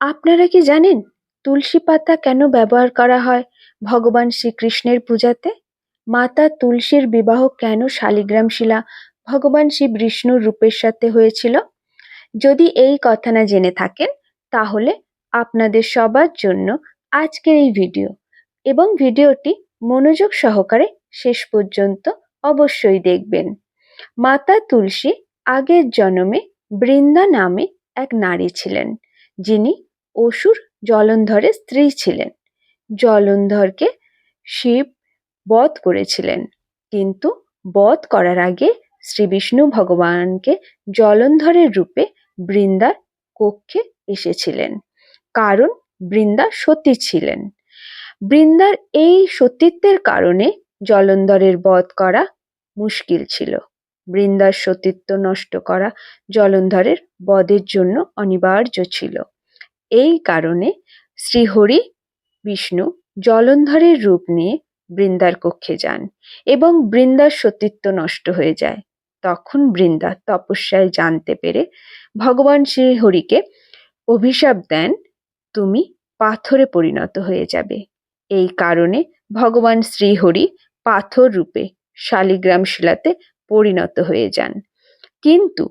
আপনারা কি জানেন তুলসী পাতা কেন ব্যবহার করা হয় ভগবান শ্রীকৃষ্ণের পূজাতে? মাতা তুলসীর বিবাহ কেন শালিগ্রাম শিলা ভগবান শ্রী বিষ্ণুর রূপের সাথে হয়েছিল? যদি এই কথা না জেনে থাকেন, তাহলে আপনাদের সবার জন্য আজকের এই ভিডিও এবং ভিডিওটি মনোযোগ সহকারে শেষ পর্যন্ত অবশ্যই দেখবেন। মাতা তুলসী আগের জন্মে বৃন্দা নামে এক নারী ছিলেন, যিনি অসুর জলন্ধরের স্ত্রী ছিলেন। জলন্ধরকে শিব বধ করেছিলেন। কিন্তু বধ করার আগে শ্রী বিষ্ণু ভগবানকে জলন্ধরের রূপে বৃন্দার কক্ষে এসেছিলেন। কারণ বৃন্দা সতী ছিলেন। বৃন্দার এই সতীত্বের কারণে জলন্ধরের বধ করা মুশকিল ছিল। বৃন্দার সতীত্ব নষ্ট করা জলন্ধরের বধের জন্য অনিবার্য ছিল। এই কারণে শ্রীহরি, বিষ্ণু, জলন্ধরের রূপ নিয়ে বৃন্দার কক্ষে যান এবং বৃন্দার সতীত্ব নষ্ট হয়ে যায়। তখন বৃন্দা তপস্যায় জানতে পেরে ভগবান শ্রীহরিকে অভিশাপ দেন, তুমি পাথরে পরিণত হয়ে যাবে। এই কারণে ভগবান শ্রীহরি পাথর রূপে শালিগ্রাম শিলাতে পরিণত হয়ে যান। কিন্তু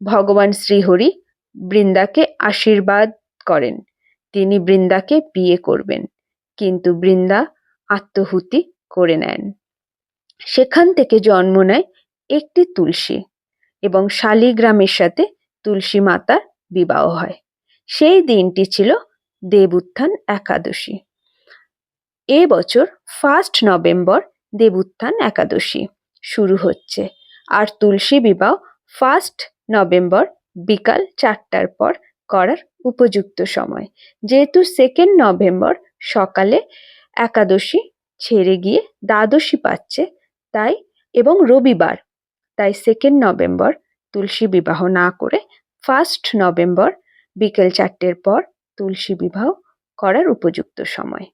ভগবান শ্রীহরি বৃন্দাকে আশীর্বাদ করেন। তিনি বৃন্দাকে বিয়ে করবেন, কিন্তু বৃন্দা আত্মহুতি করে নেন। সেখান থেকে জন্ম নেয় একটি তুলসী এবং শালিগ্রামের সাথে তুলসী মাতার বিবাহ হয়। সেই দিনটি ছিল দেবউত্থান একাদশী। এ বছর ফার্স্ট নভেম্বর দেবউত্থান একাদশী শুরু হচ্ছে আর তুলসী বিবাহ ফার্স্ট নভেম্বর বিকাল চারটার পর করার উপযুক্ত সময়। যেহেতু সেকেন্ড নভেম্বর সকালে একাদশী ছেড়ে গিয়ে দ্বাদশী পাচ্ছে, তাই এবং রবিবার, তাই সেকেন্ড নভেম্বর তুলসী বিবাহ না করে ফার্স্ট নভেম্বর বিকেল চারটের পর তুলসী বিবাহ করার উপযুক্ত সময়।